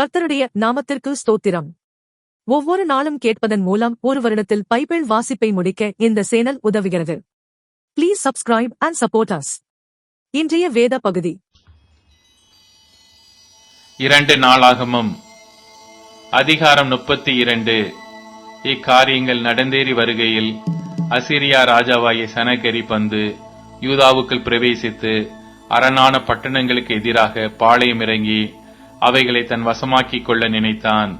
கர்த்தருடைய நாமத்திற்கு ஸ்தோத்திரம். ஒவ்வொரு நாளும் கேட்பதன் மூலம் ஒரு வருடத்தில் பைபிள் வாசிப்பை முடிக்க இந்த சேனல் உதவுகிறது. Please subscribe and support us இன்றைய வேத பகுதி. இரண்டு நாளாகமும் அதிகாரம் முப்பத்தி இரண்டு இக்காரியங்கள் நடந்தேறி வருகையில் அசிரியா ராஜாவாகிய சனகரி பந்து யூதாவுக்குள் பிரவேசித்து அரணான பட்டணங்களுக்கு எதிராக பாளையம் இறங்கி அவைகளை தன் வசமாக்கிக் கொள்ள நினைத்தான்.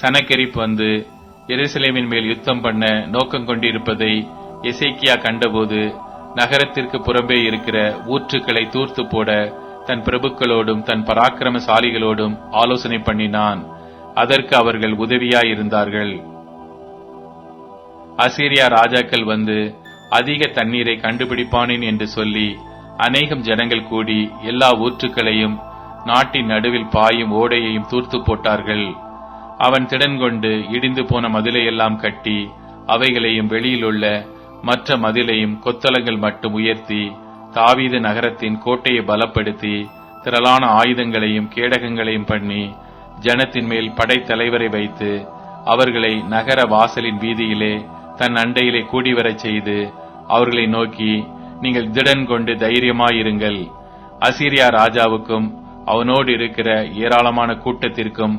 சனக்கெரிப் வந்து எருசலேமின் மேல் யுத்தம் பண்ண நோக்கம் கொண்டிருப்பதை எசேக்கியா கண்டபோது நகரத்திற்கு புறம்பே இருக்கிற ஊற்றுக்களை தூர்த்து போட தன் பிரபுக்களோடும் தன் பராக்கிரமசாலிகளோடும் ஆலோசனை பண்ணினான். அதற்கு அவர்கள் உதவியாயிருந்தார்கள். அசீரியா ராஜாக்கள் வந்து அதிக தண்ணீரை கண்டுபிடிப்பானேன்? என்று சொல்லி அநேகம் ஜனங்கள் கூடி எல்லா ஊற்றுக்களையும் நாட்டின் நடுவில் பாயும் ஓடையையும் தூர்த்து போட்டார்கள். அவன் திடன் கொண்டு இடிந்து போன மதிலையெல்லாம் கட்டி அவைகளையும் வெளியிலுள்ள மற்ற மதிலையும் கொத்தளங்கள் மட்டும் உயர்த்தி தாவீது நகரத்தின் கோட்டையை பலப்படுத்தி திரளான ஆயுதங்களையும் கேடகங்களையும் பண்ணி ஜனத்தின் மேல் படைத்தலைவரை வைத்து அவர்களை நகர வாசலின் வீதியிலே தன் அண்டையிலே கூடி வரச் செய்து அவர்களை நோக்கி நீங்கள் திடன் கொண்டு தைரியமாயிருங்கள். அசீரியா ராஜாவுக்கும் அவனோடு இருக்கிற ஏராளமான கூட்டத்திற்கும்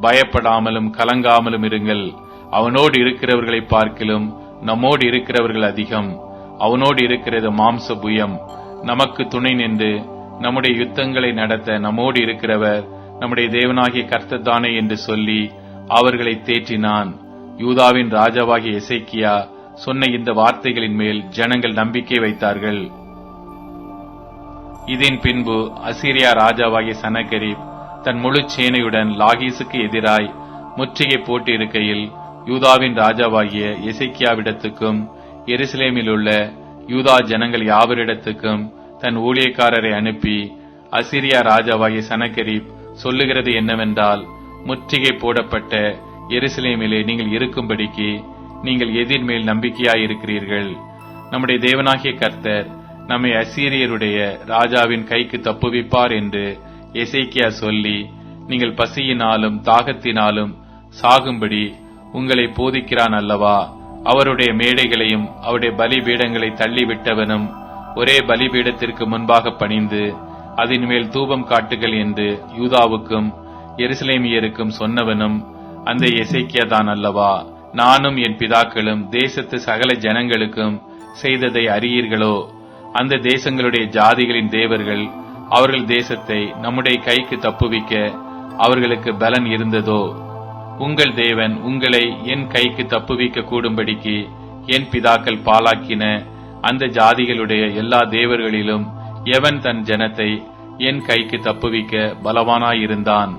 பயப்படாமலும் கலங்காமலும் இருங்கள். அவனோடு இருக்கிறவர்களை பார்க்கிலும் நம்மோடு இருக்கிறவர்கள் அதிகம். அவனோடு இருக்கிறது மாம்ச புயம். நமக்கு துணை நின்று நம்முடைய யுத்தங்களை நடத்த நம்மோடு இருக்கிறவர் நம்முடைய தேவனாகிய கர்த்தத்தானே என்று சொல்லி அவர்களை தேற்றினான். யூதாவின் ராஜாவாகிய இசைக்கியா சொன்ன இந்த வார்த்தைகளின் மேல் ஜனங்கள் நம்பிக்கை வைத்தார்கள். இதன் பின்பு அசீரியா ராஜாவாகிய சனகரிப் தன் முழு சேனையுடன் லாகீசுக்கு எதிராய் முற்றுகை போட்டு இருக்கையில் யூதாவின் ராஜாவாகிய எசைக்கியாவிடத்துக்கும் எருசலேமில் உள்ள யூதா ஜனங்கள் யாவரிடத்துக்கும் தன் ஊழியக்காரரை அனுப்பி அசிரியா ராஜாவாகிய சனகரிப் சொல்லுகிறது என்னவென்றால் முற்றுகை போடப்பட்ட எருசலேமிலே நீங்கள் இருக்கும்படிக்கு நீங்கள் எதிர்மேல் நம்பிக்கையாயிருக்கிறீர்கள். நம்முடைய தேவனாகிய கர்த்தர் நம்மை அசீரியருடைய ராஜாவின் கைக்கு தப்புவிப்பார் என்று எசைக்கியா சொல்லி நீங்கள் பசியினாலும் தாகத்தினாலும் சாகும்படி உங்களை போதிக்கிறான் அல்லவா? அவருடைய மேடைகளையும் அவருடைய பலிபீடங்களை தள்ளிவிட்டவனும் ஒரே பலிபீடத்திற்கு முன்பாக பணிந்து அதன் மேல் தூபம் காட்டுகள் என்று யூதாவுக்கும் எருசலேமியருக்கும் சொன்னவனும் அந்த எசேக்கியா தான் அல்லவா? நானும் என் பிதாக்களும் தேசத்து சகல ஜனங்களுக்கும் செய்ததை அறியீர்களோ? அந்த தேசங்களுடைய ஜாதிகளின் தேவர்கள் அவர்கள் தேசத்தை நம்முடைய கைக்கு தப்புவிக்க அவர்களுக்கு பலன் இருந்ததோ? உங்கள் தேவன் உங்களை என் கைக்கு தப்புவிக்க கூடும்படிக்கு என் பிதாக்கள் பாலாக்கின அந்த ஜாதிகளுடைய எல்லா தேவர்களிலும் எவன் தன் ஜனத்தை என் கைக்கு தப்புவிக்க பலவானாயிருந்தான்?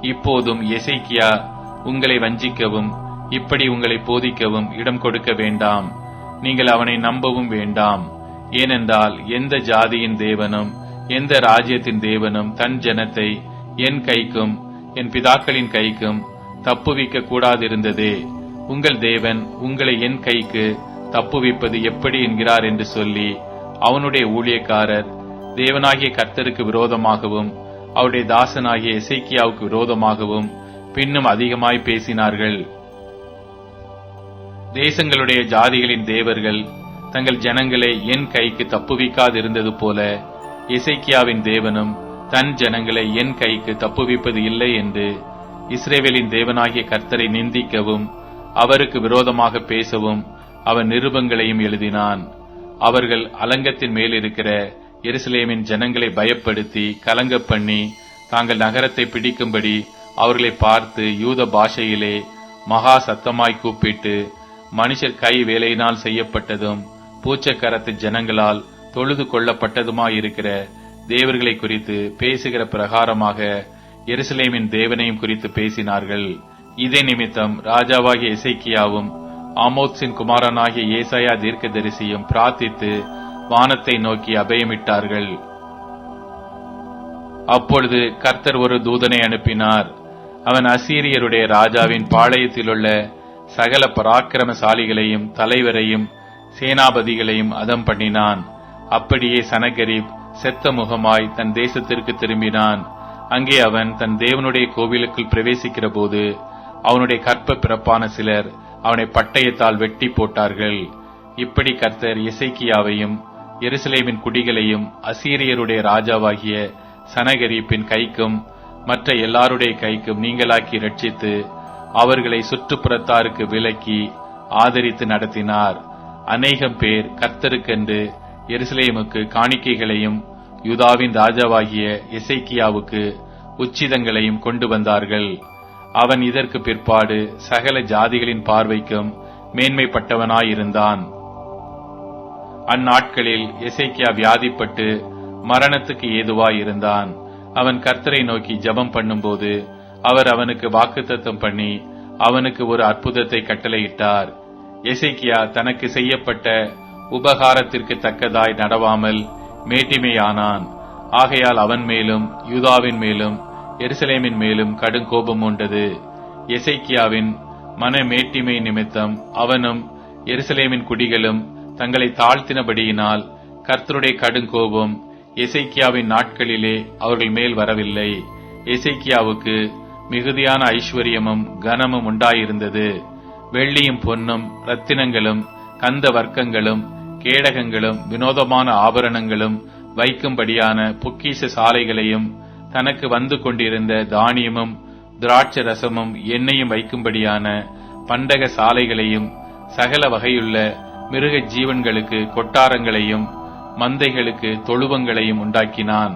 இப்போதும் எசைக்கியா உங்களை வஞ்சிக்கவும் இப்படி உங்களை போதிக்கவும் இடம் கொடுக்க வேண்டாம். நீங்கள் அவனை நம்பவும் வேண்டாம். ஏனென்றால் எந்த ஜாதியின் தேவனும் எந்த ராஜ்யத்தின் தேவனும் தன் ஜனத்தை என் கைக்கும் என் பிதாக்களின் கைக்கும் தப்புவிக்க கூடாதிருந்ததே. உங்கள் தேவன் உங்களை என் கைக்கு தப்புவிப்பது எப்படி என்கிறார் என்று சொல்லி அவனுடைய ஊழியக்காரர் தேவனாகிய கர்த்தருக்கு விரோதமாகவும் அவருடைய தாசனாகிய இசைக்கியாவுக்கு விரோதமாகவும் பின்னும் அதிகமாய் பேசினார்கள். தேசங்களுடைய ஜாதிகளின் தேவர்கள் தங்கள் ஜனங்களை என் கைக்கு தப்புவிக்காதிருந்தது போல இசைக்கியாவின் தேவனும் தன் ஜனங்களை என் கைக்கு தப்புவிப்பது இல்லை என்று இஸ்ரேவேலின் தேவனாகிய கர்த்தரை நிந்திக்கவும் அவருக்கு விரோதமாக பேசவும் அவன் நிருபங்களையும் எழுதினான். அவர்கள் அலங்கத்தின் மேல் இருக்கிற எருசலேமின் ஜனங்களை பயப்படுத்தி கலங்க பண்ணி தாங்கள் நகரத்தை பிடிக்கும்படி அவர்களை பார்த்து யூத பாஷையிலே மகா சத்தமாய் கூப்பிட்டு மனுஷர் கை வேலையினால் செய்யப்பட்டதும் பூச்சக்கரத்து ஜனங்களால் தொழுது கொள்ளப்பட்டதுமாயிருக்கிற தேவர்களை குறித்து பேசுகிற பிரகாரமாக எருசலேமின் தேவனையும் குறித்து பேசினார்கள். இதே நிமித்தம் ராஜாவாகிய இசைக்கியாவும் ஆமோத்ஸின் குமாரனாகிய ஏசாயா தீர்க்கதரிசியும் பிரார்த்தித்து வானத்தை நோக்கி அபயமிட்டார்கள். அப்பொழுது கர்த்தர் ஒரு தூதனை அனுப்பினார். அவன் அசீரியருடைய ராஜாவின் பாளையத்திலுள்ள சகல பராக்கிரமசாலிகளையும் தலைவரையும் சேனாபதிகளையும் அதம் பண்ணினான். அப்படியே சனகரிப் செத்த முகமாய் தன் தேசத்திற்கு திரும்பினான். அங்கே அவன் தன் தேவனுடைய கோவிலுக்குள் பிரவேசிக்கிற போது அவனுடைய கற்ப பிறப்பான சிலர் அவனை பட்டயத்தால் வெட்டி போட்டார்கள். இப்படி கர்த்தர் இசைக்கியாவையும் எருசலேமின் குடிகளையும் அசீரியருடைய ராஜாவாகிய சனகரிப்பின் கைக்கும் மற்ற எல்லாருடைய கைக்கும் நீங்களாக்கி ரட்சித்து அவர்களை சுற்றுப்புறத்தாருக்கு விலக்கி ஆதரித்து நடத்தினார். அநேகம் பேர் கர்த்தருக்கென்று எருசலேமுக்கு காணிக்கைகளையும் யுதாவின் ராஜாவாகிய எசைக்கியாவுக்கு உச்சிதங்களையும் கொண்டு வந்தார்கள். அவன் இதற்கு பிற்பாடு சகல ஜாதிகளின் பார்வைக்கும் மேன்மைப்பட்டவனாயிருந்தான். அந்நாட்களில் எசைக்கியா வியாதிப்பட்டு மரணத்துக்கு ஏதுவாயிருந்தான். அவன் கர்த்தரை நோக்கி ஜெபம் பண்ணும்போது அவர் அவனுக்கு வாக்குத்தத்தம் பண்ணி அவனுக்கு ஒரு அற்புதத்தை கட்டளையிட்டார். எசைக்கியா தனக்கு செய்யப்பட்ட உபகாரத்திற்கு தக்கதாய் நடவாமல் மேட்டிமையானான். ஆகையால் அவன் மேலும் யூதாவின் மேலும் எருசலேமின் மேலும் கடும் கோபம் உண்டது. எசைக்கியாவின் மன மேட்டிமை நிமித்தம் அவனும் எருசலேமின் குடிகளும் தங்களை தாழ்த்தினபடியினால் கர்த்தருடைய கடுங்கோபம் எசைக்கியாவின் நாட்களிலே அவர்கள் மேல் வரவில்லை. எசைக்கியாவுக்கு மிகுதியான ஐஸ்வர்யமும் கனமும் உண்டாயிருந்தது. வெள்ளியும் பொன்னும் ரத்தினங்களும் கந்த வர்க்கங்களும் கேடகங்களும் வினோதமான ஆபரணங்களும் வைக்கும்படியான பொக்கிஷ சாலைகளையும் தனக்கு வந்து கொண்டிருந்த தானியமும் திராட்ச ரசமும் எண்ணெயும் வைக்கும்படியான பண்டக சாலைகளையும் சகல வகையுள்ள மிருக ஜீவன்களுக்கு கொட்டாரங்களையும் மந்தைகளுக்கு தொழுவங்களையும் உண்டாக்கினான்.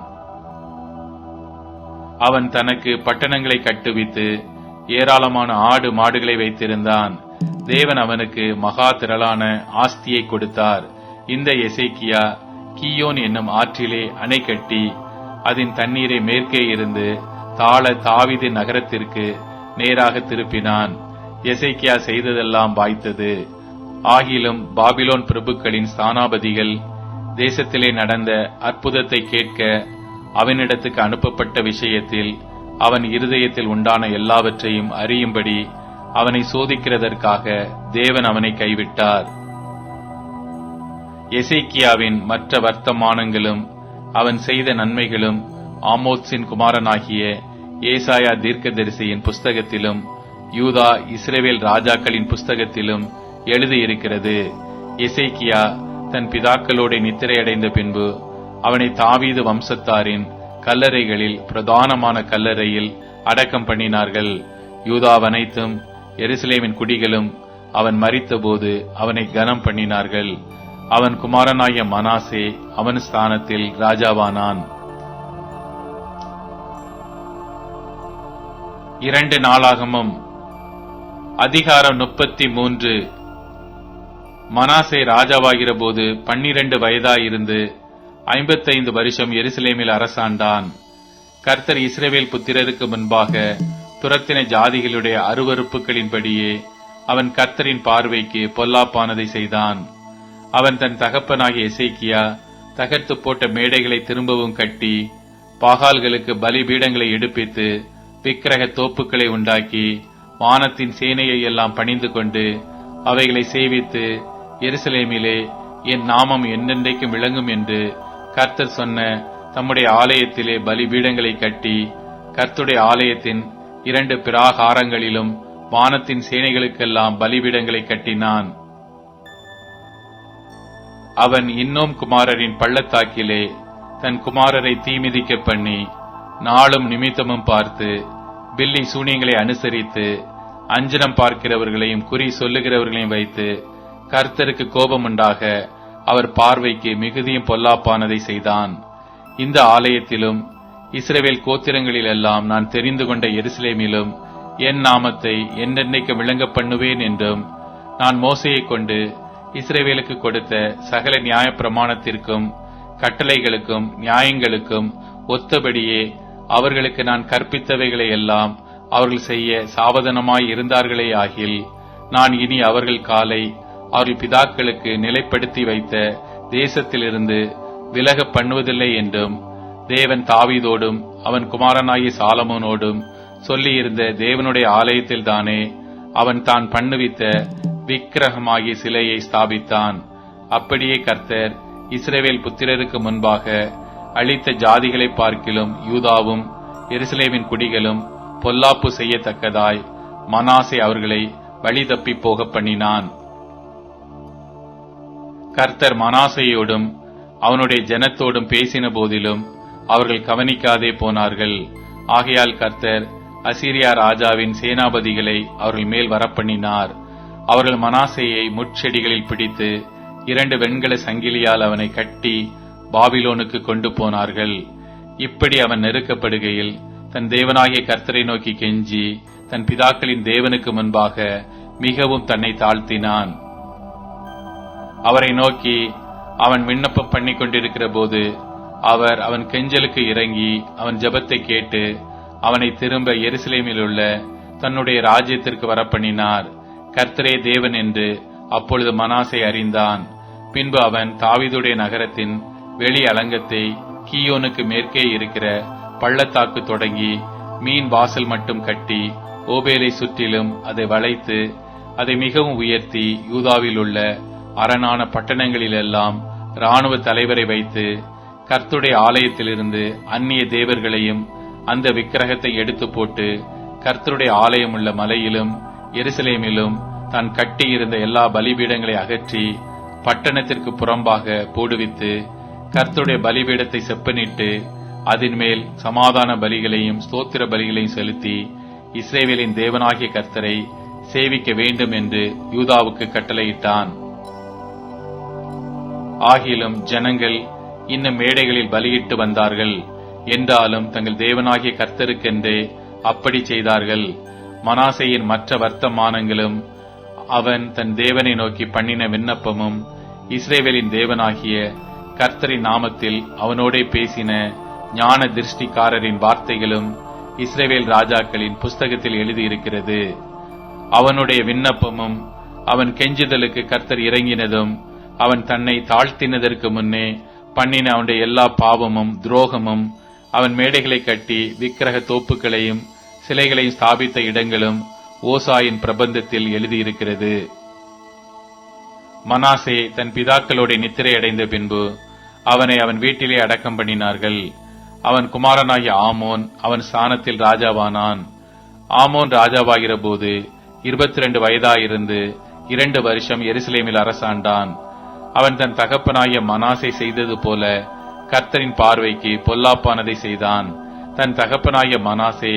அவன் தனக்கு பட்டணங்களை கட்டுவித்து ஏராளமான ஆடு மாடுகளை வைத்திருந்தான். தேவன் அவனுக்கு மகா திரளான ஆஸ்தியை கொடுத்தார். இந்த எசைக்கியா கியோன் என்னும் ஆற்றிலே அணை கட்டி அதன் தண்ணீரை மேற்கே இருந்து தாள தாவிது நகரத்திற்கு நேராக திருப்பினான். எசைக்கியா செய்ததெல்லாம் வாய்த்தது. ஆகிலும் பாபிலோன் பிரபுக்களின் ஸ்தானாபதிகள் தேசத்திலே நடந்த அற்புதத்தை கேட்க அவனிடத்துக்கு அனுப்பப்பட்ட விஷயத்தில் அவன் இருதயத்தில் உண்டான எல்லாவற்றையும் அறியும்படி அவனை சோதிக்கிறதற்காக தேவன் அவனை கைவிட்டார். எசேக்கியாவின் மற்ற வர்த்தமானங்களும் அவன் செய்த நன்மைகளும் ஆமோத்ஸின் குமாரனாகிய ஏசாயா தீர்க்கதரிசியின் புஸ்தகத்திலும் யூதா இஸ்ரேவேல் ராஜாக்களின் புஸ்தகத்திலும் எழுதியிருக்கிறது. எசேக்கியா தன் பிதாக்களோட நித்திரையடைந்த பின்பு அவனை தாவீது வம்சத்தாரின் கல்லறைகளில் பிரதானமான கல்லறையில் அடக்கம் பண்ணினார்கள். யூதாவனைத்தும் எருசலேமின் குடிகளும் அவன் மறித்தபோது அவனை கனம் பண்ணினார்கள். அவன் குமாரனாய மனாசே அவன் ஸ்தானத்தில் ராஜாவானான். இரண்டு நாளாகமும் அதிகாரம் முப்பத்தி மூன்று மனாசே ராஜாவாகிற போது பன்னிரண்டு வயதாயிருந்து ஐம்பத்தைந்து வருஷம் எருசலேமில் அரசாண்டான். கர்த்தர் இஸ்ரேவேல் புத்திரருக்கு முன்பாக துரத்தின ஜாதிகளுடைய அருவறுப்புகளின்படியே அவன் கர்த்தரின் பார்வைக்கு பொல்லாப்பானதை செய்தான். அவன் தன் தகப்பனாகிய இசைக்கியா தகர்த்து போட்ட மேடைகளை திரும்பவும் கட்டி பாகால்களுக்கு பலிபீடங்களை எடுப்பித்து விக்கிரக தோப்புக்களை உண்டாக்கி வானத்தின் சேனையை எல்லாம் பணிந்து கொண்டு அவைகளை சேவித்து எருசலேமிலே என் நாமம் என்னென்றைக்கும் விளங்கும் என்று கர்த்தர் சொன்ன தம்முடைய ஆலயத்திலே பலிபீடங்களை கட்டி கர்த்துடைய ஆலயத்தின் இரண்டு பிராகாரங்களிலும் வானத்தின் சேனைகளுக்கெல்லாம் பலிபீடங்களை கட்டினான். அவன் இன்னும் குமாரரின் பள்ளத்தாக்கிலே தன் குமாரரை தீமிதிக்க பண்ணி நாளும் நிமித்தமும் பார்த்து பில்லி சூனியங்களை அனுசரித்து அஞ்சனம் பார்க்கிறவர்களையும் குறி சொல்லுகிறவர்களையும் வைத்து கர்த்தருக்கு கோபம் உண்டாக அவர் பார்வைக்கு மிகுதியும் பொல்லாப்பானதை செய்தான். இந்த ஆலயத்திலும் இஸ்ரவேல் கோத்திரங்களிலெல்லாம் நான் தெரிந்து கொண்ட எருசலேமிலும் என் நாமத்தை என்னென்னைக்கு விளங்க பண்ணுவேன் என்றும் நான் மோசையை கொண்டு இஸ்ரேவேலுக்கு கொடுத்த சகல நியாய பிரமாணத்திற்கும் கட்டளைகளுக்கும் நியாயங்களுக்கும் ஒத்தபடியே அவர்களுக்கு நான் கற்பித்தவைகளை எல்லாம் அவர்கள் செய்ய சாவதனமாய் இருந்தார்களே ஆகில் நான் இனி அவர்கள் காலை அவர்கள் பிதாக்களுக்கு நிலைப்படுத்தி வைத்த தேசத்திலிருந்து விலக பண்ணுவதில்லை என்றும் தேவன் தாவீதோடும் அவன் குமாரனாகிய சாலமோனோடும் சொல்லியிருந்த தேவனுடைய ஆலயத்தில் தானே அவன் தான் பண்ணுவித்த விக்கிரகமாகிய சிலையை ஸ்தாபித்தான். அப்படியே கர்த்தர் இஸ்ரவேல் புத்திரருக்கு முன்பாக அழித்த ஜாதிகளை பார்க்கிலும் யூதாவும் எருசலேமின் குடிகளும் பொல்லாப்பு செய்யத்தக்கதாய் மனாசே அவர்களை வழி தப்பி போக பண்ணினான். கர்த்தர் மனாசையோடும் அவனுடைய ஜனத்தோடும் பேசின போதிலும் அவர்கள் கவனிக்காதே போனார்கள். ஆகையால் கர்த்தர் அசீரியா ராஜாவின் சேனாபதிகளை அவர்கள் மேல் வரப்பண்ணினார். அவர்கள் மனாசையை முட்செடிகளில் பிடித்து இரண்டு வெண்கல சங்கிலியால் அவனை கட்டி பாபிலோனுக்கு கொண்டு போனார்கள். இப்படி அவன் நெருக்கப்படுகையில் தன் தேவனாகிய கர்த்தரை நோக்கி கெஞ்சி தன் பிதாக்களின் தேவனுக்கு முன்பாக மிகவும் தன்னை தாழ்த்தினான். அவரை நோக்கி அவன் விண்ணப்பம் பண்ணி கொண்டிருக்கிற போது அவர் அவன் கெஞ்சலுக்கு இறங்கி அவன் ஜபத்தை கேட்டு அவனை திரும்ப எருசலேமில் உள்ள தன்னுடைய ராஜ்யத்திற்கு வரப்பண்ணினார். கர்த்தரே தேவன் என்று அப்பொழுது மனாசை அறிந்தான். பின்பு அவன் தாவிதுடைய நகரத்தின் வெளி அலங்கத்தை கியோனுக்கு மேற்கே இருக்கிற பள்ளத்தாக்கு தொடங்கி மீன் வாசல் மட்டும் கட்டி ஓபேலை சுற்றிலும் அதை வளைத்து அதை மிகவும் உயர்த்தி யூதாவில் உள்ள அரணான பட்டணங்களிலெல்லாம் ராணுவ தலைவரை வைத்து கர்த்துடைய ஆலயத்திலிருந்து அந்நிய தேவர்களையும் அந்த விக்கிரகத்தை எடுத்து போட்டு கர்த்தருடைய ஆலயம் உள்ள மலையிலும் எருசலேமிலும் தான் கட்டியிருந்த எல்லா பலிபீடங்களை அகற்றி பட்டணத்திற்கு புறம்பாக போடுவித்து கர்த்தருடைய பலிபீடத்தை செப்பனிட்டு அதன் மேல் சமாதான பலிகளையும் ஸ்தோத்திர பலிகளையும் செலுத்தி இஸ்ரேவேலின் தேவனாகிய கர்த்தரை சேவிக்க வேண்டும் என்று யூதாவுக்கு கட்டளையிட்டான். ஆகிலும் ஜனங்கள் இன்னும் மேடைகளில் பலியிட்டு வந்தார்கள். என்றாலும் தங்கள் தேவனாகிய கர்த்தருக்கென்றே அப்படி செய்தார்கள். மனாசையின் மற்ற வர்த்தமானங்களும் அவன் தன் தேவனை நோக்கி பண்ணின விண்ணப்பமும் இஸ்ரேவேலின் தேவனாகிய கர்த்தரின் நாமத்தில் அவனோடே பேசின ஞான திருஷ்டிக்காரரின் வார்த்தைகளும் இஸ்ரேவேல் ராஜாக்களின் புஸ்தகத்தில் எழுதியிருக்கிறது. அவனுடைய விண்ணப்பமும் அவன் கெஞ்சுதலுக்கு கர்த்தர் இறங்கினதும் அவன் தன்னை தாழ்த்தினதற்கு முன்னே பண்ணின அவனுடைய எல்லா பாவமும் துரோகமும் அவன் மேடைகளை கட்டி விக்கிரக தோப்புகளையும் சிலைகளையும் ஸ்தாபித்த இடங்களும் ஓசாயின் பிரபந்தத்தில் எழுதியிருக்கிறது. மனாசே தன் பிதாக்களோட நித்திரை அடைந்த பின்பு அவனை அவன் வீட்டிலே அடக்கம் பண்ணினார்கள். அவன் குமாரனாகிய ஆமோன் அவன் ஸ்தானத்தில் ராஜாவானான். ஆமோன் ராஜாவாகிற போது இருபத்தி ரெண்டு வயதாயிருந்து இரண்டு வருஷம் எருசலேமில் அரசாண்டான். அவன் தன் தகப்பனாகிய மனாசை செய்தது போல கர்த்தரின் பார்வைக்கு பொல்லாப்பானதை செய்தான். தன் தகப்பனாகிய மனாசே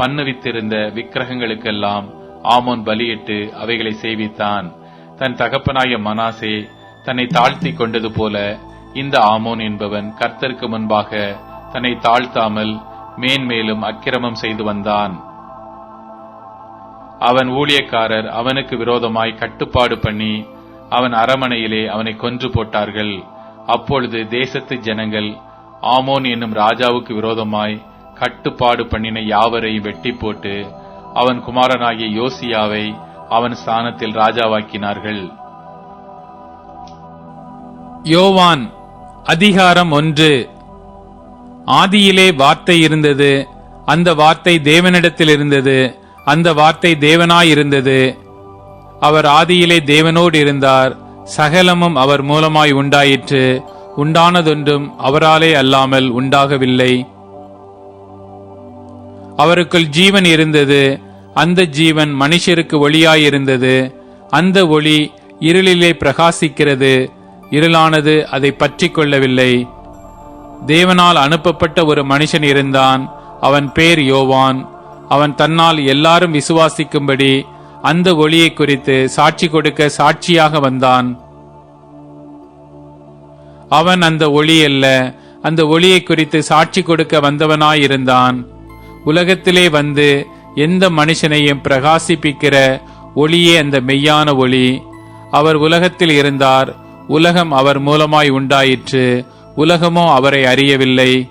பண்ணுவித்திருந்த விக்கிரகங்களுக்கெல்லாம் ஆமோன் பலியிட்டு அவைகளை செய்வித்தான். தன் தகப்பனாய மனாசே தன்னை தாழ்த்தி கொண்டது போல இந்த ஆமோன் என்பவன் கர்த்தருக்கு முன்பாக தன்னை தாழ்த்தாமல் மேன்மேலும் அக்கிரமம் செய்து வந்தான். அவன் ஊழியக்காரர் அவனுக்கு விரோதமாய் கட்டுப்பாடு பண்ணி அவன் அரமனையிலே அவனை கொன்று போட்டார்கள். அப்பொழுது தேசத்து ஜனங்கள் ஆமோன் என்னும் ராஜாவுக்கு விரோதமாய் கட்டுப்பாடு பண்ணின யாவரையும் வெட்டி போட்டு அவன் குமாரனாகிய யோசியாவை அவன் ஸ்தானத்தில் ராஜாவாக்கினார்கள். யோவான் அதிகாரம் ஒன்று. ஆதியிலே வார்த்தை இருந்தது அந்த வார்த்தை தேவனிடத்தில் இருந்தது அந்த வார்த்தை தேவனாயிருந்தது அவர் ஆதியிலே தேவனோடு இருந்தார். சகலமும் அவர் மூலமாய் உண்டாயிற்று. உண்டானதொன்றும் அவராலே அல்லாமல் உண்டாகவில்லை. அவருக்குள் ஜீவன் இருந்தது. அந்த ஜீவன் மனுஷருக்கு ஒளியாயிருந்தது. அந்த ஒளி இருளிலே பிரகாசிக்கிறது. இருளானது அதை பற்றி கொள்ளவில்லை. தேவனால் அனுப்பப்பட்ட ஒரு மனுஷன் இருந்தான். அவன் பேர் யோவான். அவன் தன்னால் எல்லாரும் விசுவாசிக்கும்படி அந்த ஒளியை குறித்து சாட்சி கொடுக்க சாட்சியாக வந்தான். அவன் அந்த ஒளி அல்ல அந்த ஒளியை குறித்து சாட்சி கொடுக்க வந்தவனாயிருந்தான். உலகத்திலே வந்து எந்த மனுஷனையும் பிரகாசிப்பிக்கிற ஒளியே அந்த மெய்யான ஒளி. அவர் உலகத்தில் இருந்தார் உலகம் அவர் மூலமாய் உண்டாயிற்று உலகமோ அவரை அறியவில்லை.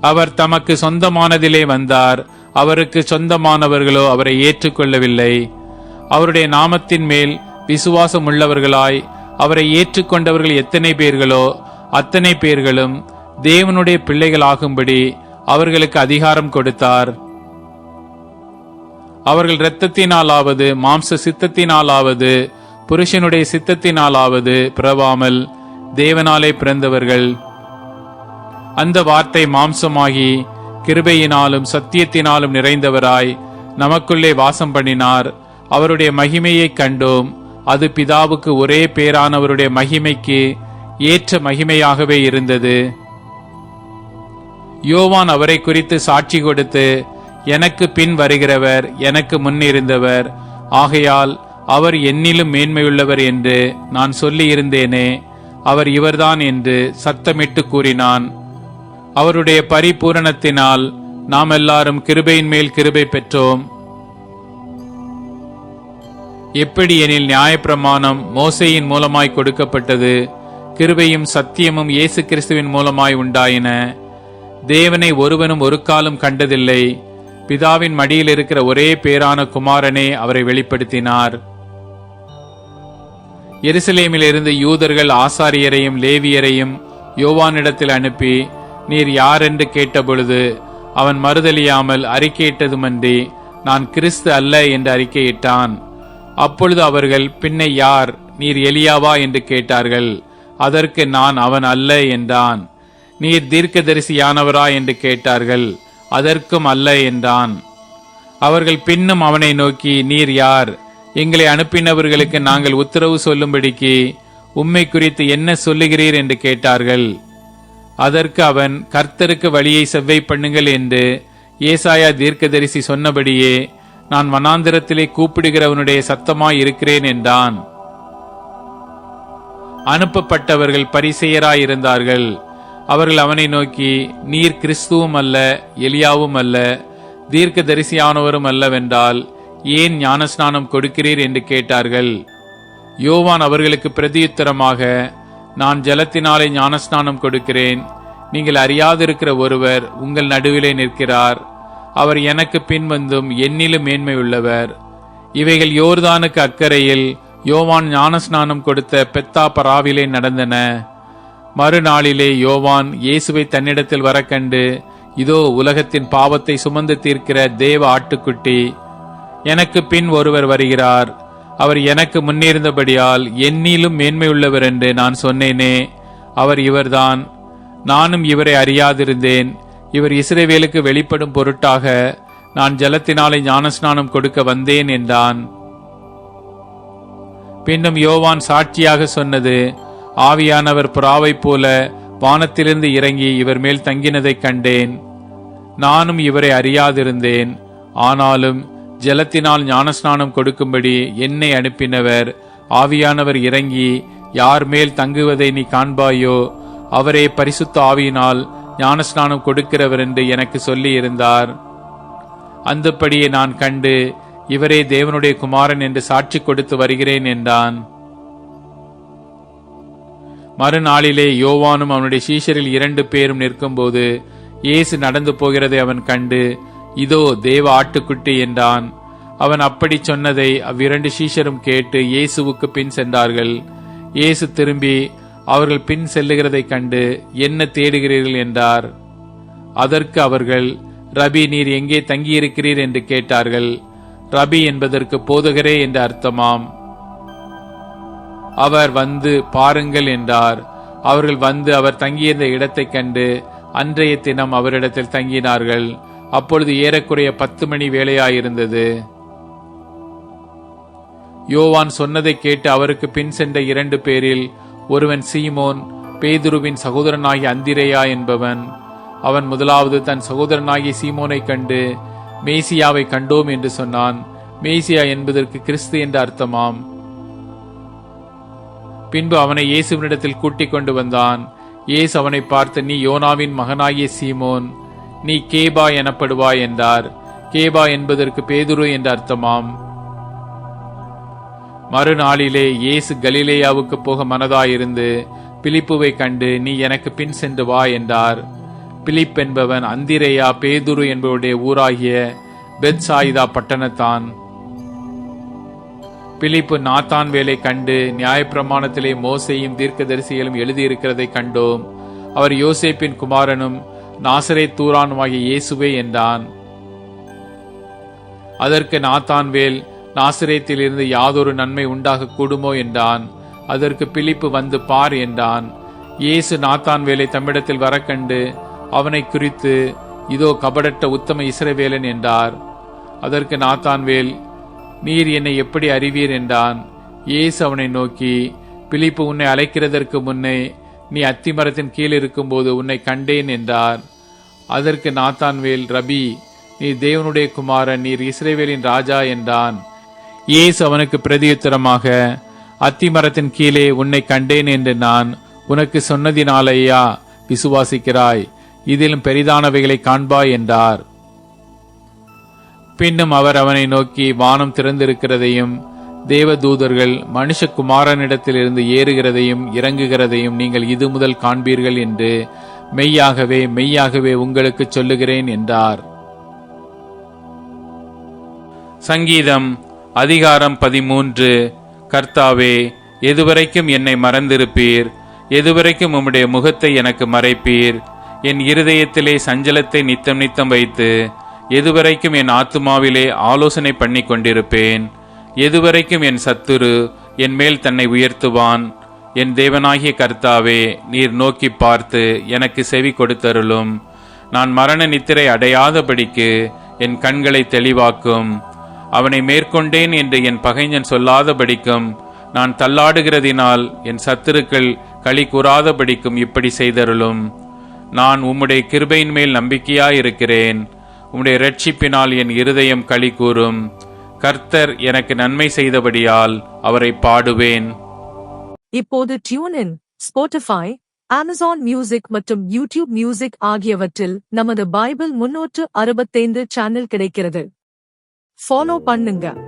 அவர் தமக்கு சொந்தமானதிலே வந்தார் அவருக்கு சொந்தமானவர்களோ அவரை ஏற்றுக்கொள்ளவில்லை. அவருடைய நாமத்தின் மேல் விசுவாசம் உள்ளவர்களாய் அவரை ஏற்றுக்கொண்டவர்கள் எத்தனை பேர்களோ அத்தனை பேர்களும் தேவனுடைய பிள்ளைகளாகும்படி அவர்களுக்கு அதிகாரம் கொடுத்தார். அவர்கள் இரத்தத்தினாலாவது மாம்ச சித்தத்தினாலாவது புருஷனுடைய சித்தத்தினாலாவது பிறவாமல் தேவனாலே பிறந்தவர்கள். அந்த வார்த்தை மாம்சமாகி கிருபையினாலும் சத்தியத்தினாலும் நிறைந்தவராய் நமக்குள்ளே வாசம் பண்ணினார். அவருடைய மகிமையைக் கண்டோம். அது பிதாவுக்கு ஒரே பேரானவருடைய மகிமைக்கு ஏற்ற மகிமையாகவே இருந்தது. யோவான் அவரை குறித்து சாட்சி கொடுத்து எனக்கு பின் வருகிறவர் எனக்கு முன்னிருந்தவர் ஆகையால் அவர் என்னிலும் மேன்மையுள்ளவர் என்று நான் சொல்லியிருந்தேனே. அவர் இவர்தான் என்று சத்தமிட்டு கூறினான். அவருடைய பரிபூரணத்தினால் நாம் எல்லாரும் கிருபையின் மேல் கிருபை பெற்றோம். எப்படி எனில் நியாயப்பிரமாணம் மோசையின் மூலமாய் கொடுக்கப்பட்டது கிருபையும் சத்தியமும் இயேசு கிறிஸ்துவின் மூலமாய் உண்டாயின. தேவனை ஒருவனும் ஒரு காலம் கண்டதில்லை. பிதாவின் மடியில் இருக்கிற ஒரே பேரான குமாரனே அவரை வெளிப்படுத்தினார். எருசலேமில் இருந்து யூதர்கள் ஆசாரியரையும் லேவியரையும் யோவானிடத்தில் அனுப்பி நீர் யார் என்று கேட்டபொழுது அவன் மறுதலியாமல் அறிக்கையிட்டதுமன்றி நான் கிறிஸ்து அல்ல என்று அறிக்கையிட்டான். அப்பொழுது அவர்கள் பின்னை யார்? நீர் எலியாவா? என்று கேட்டார்கள். அதற்கு நான் அவன் அல்ல என்றான். நீர் தீர்க்கதரிசியானவரா? என்று கேட்டார்கள். அதற்கும் அல்ல என்றான். அவர்கள் பின்னும் அவனை நோக்கி நீர் யார்? எங்களை அனுப்பினவர்களுக்கு நாங்கள் உத்தரவு சொல்லும்படிக்கு உம்மை குறித்து என்ன சொல்லுகிறீர்? என்று கேட்டார்கள். அதற்கு அவன் கர்த்தருக்கு வழியை செவ்வை பண்ணுங்கள் என்று ஏசாயா தீர்க்கதரிசி சொன்னபடியே நான் வனாந்திரத்திலே கூப்பிடுகிறவனுடைய சத்தமாய் இருக்கிறேன் என்றான். அனுப்பப்பட்டவர்கள் பரிசெயராயிருந்தார்கள். அவர்கள் அவனை நோக்கி நீர் கிறிஸ்துவும் அல்ல எலியாவும் அல்ல தீர்க்க தரிசியானவரும் அல்லவென்றால் ஏன் ஞானஸ்நானம் கொடுக்கிறீர்? என்று கேட்டார்கள். யோவான் அவர்களுக்கு பிரதியுத்தரமாக நான் ஜலத்தினாலே ஞானஸ்நானம் கொடுக்கிறேன். நீங்கள் அறியாதிருக்கிற ஒருவர் உங்கள் நடுவிலே நிற்கிறார். அவர் எனக்கு பின்வந்தும் என்னிலும் மேன்மை உள்ளவர். இவைகள் யோர்தானுக்கு அக்கறையில் யோவான் ஞானஸ்நானம் கொடுத்த பெத்தா பராவிலே நடந்தன. மறுநாளிலே யோவான் இயேசுவை தன்னிடத்தில் வரக்கண்டு இதோ உலகத்தின் பாவத்தை சுமந்து தீர்க்கிற தேவ ஆட்டுக்குட்டி எனக்கு பின் ஒருவர் வருகிறார். அவர் எனக்கு முன்னிருந்தபடியால் என்னிலும் மேன்மையுள்ளவர் என்று நான் சொன்னேனே. அவர் இவர்தான். நானும் இவரை அறியாதிருந்தேன். இவர் இஸ்ரவேலுக்கு வெளிப்படும் பொருட்டாக நான் ஜலத்தினாலே ஞானஸ்நானம் கொடுக்க வந்தேன் என்றான். பின்னும் யோவான் சாட்சியாக சொன்னது ஆவியானவர் புறாவைப் போல வானத்திலிருந்து இறங்கி இவர் மேல் தங்கினதைக் கண்டேன். நானும் இவரை அறியாதிருந்தேன். ஆனாலும் ஜலத்தினால் ஞானஸ்நானம் கொடுக்கும்படி என்னை அனுப்பினவர். ஆவியானவர் இறங்கி யார் மேல் தங்குவதை நீ காண்பாயோ அவரே பரிசுத்த ஆவியினால் ஞானஸ்நானம் கொடுக்கிறவர் என்று எனக்கு சொல்லி இருந்தார் அந்தப்படியே நான் கண்டு இவரே தேவனுடைய குமாரன் என்று சாட்சி கொடுத்து வருகிறேன் என்றான். மறுநாளிலே யோவானும் அவனுடைய சீஷரில் இரண்டு பேரும் நிற்கும்போது இயேசு நடந்து போகிறதை அவன் கண்டு இதோ தேவ ஆட்டுக்குட்டி என்றான். அவன் அப்படி சொன்னதை அவ்விரண்டு சீஷரும் கேட்டு இயேசுவுக்கு பின் சென்றார்கள். இயேசு திரும்பி அவர்கள் பின் செல்லுகிறதைக் கண்டு என்ன தேடுகிறீர்கள்? என்றார். அதற்கு அவர்கள் ரபி நீர் எங்கே தங்கியிருக்கிறீர்? என்று கேட்டார்கள். ரபி என்பதற்கு போதகரே என்று அர்த்தமாம். அவர் வந்து பாருங்கள் என்றார். அவர்கள் வந்து அவர் தங்கியிருந்த இடத்தைக் கண்டு அன்றைய தினம் அவரிடத்தில் தங்கினார்கள். அப்பொழுது ஏறக்குறைய பத்து மணி வேலையாயிருந்தது யோவான் சொன்னதை கேட்டு அவருக்கு பின் சென்ற இரண்டு பேரில் ஒருவன் சீமோன் பேதுருவின் சகோதரனாகி அந்திரேயா என்பவன். அவன் முதலாவது தன் சகோதரனாகி சீமோனை கண்டு மேசியாவை கண்டோம் என்று சொன்னான். மேசியா என்பதற்கு கிறிஸ்து என்று அர்த்தமாம். பின்பு அவனை இயேசுவினிடத்தில் கூட்டிக் கொண்டு வந்தான். இயேசு அவனை பார்த்து நீ யோனாவின் மகனாகிய சீமோன் நீ கேபா எனப்படுவாய் என்றார். கேபா என்பதற்கு பேதுரு என்று அர்த்தமாம். மறுநாளிலே இயேசு கலிலேயாவுக்கு போக மனதாயிருந்து பிலிப்புவை கண்டு நீ எனக்கு பின் சென்று வா என்றார். பிலிப் என்பவன் அந்திரேயா பேதுரு என்பவருடைய ஊராகிய பெத்சாயிதா பட்டணத்தான். பிலிப்பு நாத்தான் வேலை கண்டு நியாயப்பிரமாணத்திலே மோசையும் தீர்க்கதரிசிகளும் எழுதியிருக்கிறதை கண்டோம். அவர் யோசேப்பின் குமாரனும் நாசரே தூரானுமாகிய இயேசுவே என்றான். அதற்கு நாத்தான்வேல் நாசிரேத்திலிருந்து யாதொரு நன்மை உண்டாக கூடுமோ என்றான். அதற்கு பிலிப்பு வந்து பார் என்றான். இயேசு நாத்தான்வேலை தம்மிடத்தில் வரக்கண்டு அவனை குறித்து இதோ கபடட்ட உத்தம இஸ்ரவேலன் என்றார். அதற்கு நாத்தான்வேல் நீர் என்னை எப்படி அறிவீர் என்றான். இயேசு அவனை நோக்கி பிலிப்பு உன்னை அழைக்கிறதற்கு முன்னே நீ அத்திமரத்தின் கீழ் இருக்கும்போது உன்னை கண்டேன் என்றார். அதற்கு நாத்தான்வேல் ரபி நீ தேவனுடைய குமாரன் நீர் இஸ்ரேவேலின் ராஜா என்றான். ஏசு அவனுக்கு பிரதியுத்தரமாக அத்திமரத்தின் கீழே உன்னை கண்டேன் என்று நான் உனக்கு சொன்னதினாலேயா விசுவாசிக்கிறாய்? இதிலும் பெரிதானவைகளை காண்பாய் என்றார். பின்னும் அவர் அவனை நோக்கி வானம் திறந்திருக்கிறதையும் தேவதூதர்கள் மனுஷகுமாரனிடத்திலிருந்து ஏறுகிறதையும் இறங்குகிறதையும் நீங்கள் இது முதல் காண்பீர்கள் என்று மெய்யாகவே மெய்யாகவே உங்களுக்கு சொல்லுகிறேன் என்றார். சங்கீதம் அதிகாரம் பதிமூன்று. கர்த்தாவே எதுவரைக்கும் என்னை மறந்திருப்பீர்? எதுவரைக்கும் உம்முடைய முகத்தை எனக்கு மறைப்பீர்? என் இருதயத்திலே சஞ்சலத்தை நித்தம் நித்தம் வைத்து எதுவரைக்கும் என் ஆத்துமாவிலே ஆலோசனை பண்ணி கொண்டிருப்பேன் எதுவரைக்கும் என் சத்துரு என் மேல் தன்னை உயர்த்துவான்? என் தேவனாகிய கர்த்தாவே நீர் நோக்கி பார்த்து எனக்கு செவி கொடுத்தருளும். நான் மரண நித்திரை அடையாதபடிக்கு என் கண்களை தெளிவாக்கும். அவனை மேற்கொண்டேன் என்று என் பகைஞன் சொல்லாதபடிக்கும் நான் தள்ளாடுகிறதினால் என் சத்துருக்கள் களி கூறாதபடிக்கும் இப்படி செய்தருளும். நான் உம்முடைய கிருபையின் மேல் நம்பிக்கையாயிருக்கிறேன். உம்முடைய ரட்சிப்பினால் என் இருதயம் களி கூறும். கர்த்தர் எனக்கு நன்மை செய்தபடியால் அவரை பாடுவேன். இப்போது டியூனின் ஸ்போட்டிஃபை அமேசான் மியூசிக் மற்றும் யூடியூப் மியூசிக் ஆகியவற்றில் நமது பைபிள் முன்னூற்று அறுபத்தைந்து சேனல் கிடைக்கிறது. ஃபாலோ பண்ணுங்க.